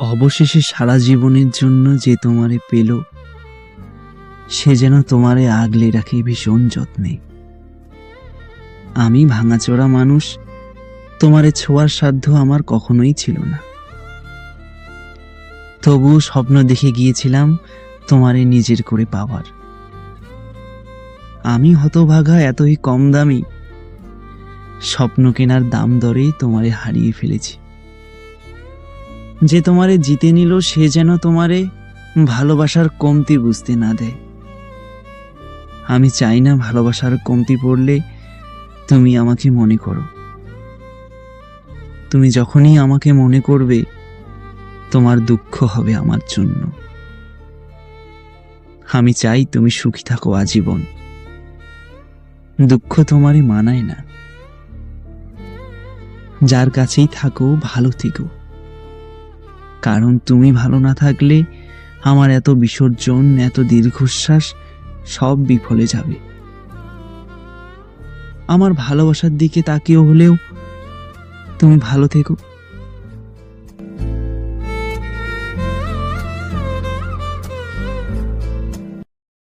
অবশেষে সারা জীবনের জন্য যে তোমারে পেল, সে যেন তোমারে আগলে রাখে ভীষণ যত্নে। আমি ভাঙাচোরা মানুষ, তোমারে ছোঁয়ার সাধ্য আমার কখনোই ছিল না। তবুও স্বপ্ন দেখে গিয়েছিলাম তোমারে নিজের করে পাওয়ার। আমি হতভাগা এতই কম দামি, স্বপ্ন কেনার দাম দরে তোমারে হারিয়ে ফেলেছি। যে তোমারে জিতে নিল, সে যেন তোমারে ভালোবাসার কমতি বুঝতে না দেয়। আমি চাই না ভালোবাসার কমতি পড়লে তুমি আমাকে মনে করো। তুমি যখনই আমাকে মনে করবে, তোমার দুঃখ হবে আমার জন্য। আমি চাই তুমি সুখী থাকো আজীবন। দুঃখ তোমারই মানায় না। যার কাছেই থাকো, ভালো থেকো। কারণ তুমি ভালো না থাকলে আমার এত বিসর্জন, এত দীর্ঘশ্বাস সব বিফলে যাবে। আমার ভালোবাসার দিকে তাকিয়েও হলেও তুমি ভালো থেকো।